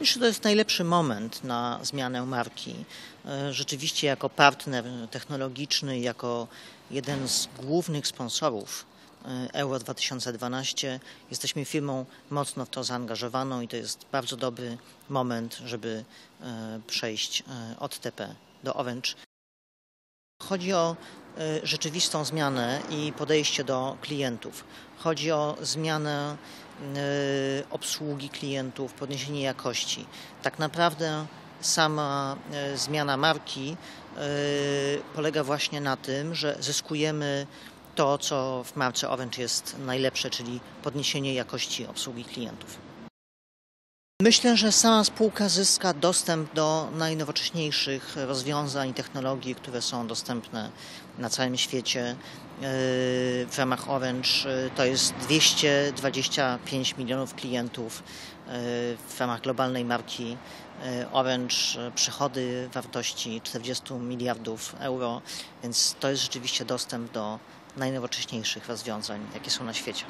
Myślę, że to jest najlepszy moment na zmianę marki. E, Rzeczywiście jako partner technologiczny, jako jeden z głównych sponsorów e, Euro 2012 jesteśmy firmą mocno w to zaangażowaną i to jest bardzo dobry moment, żeby e, przejść od TP do Orange. Chodzi o e, rzeczywistą zmianę i podejście do klientów. Chodzi o zmianę e, obsługi klientów, podniesienie jakości. Tak naprawdę sama e, zmiana marki polega właśnie na tym, że zyskujemy to, co w marce Orange jest najlepsze, czyli podniesienie jakości obsługi klientów. Myślę, że sama spółka zyska dostęp do najnowocześniejszych rozwiązań i technologii, które są dostępne na całym świecie. Yy, W ramach Orange yy, to jest 225 milionów klientów. Yy, W ramach globalnej marki Orange przychody wartości 40 miliardów euro, więc to jest rzeczywiście dostęp do najnowocześniejszych rozwiązań, jakie są na świecie.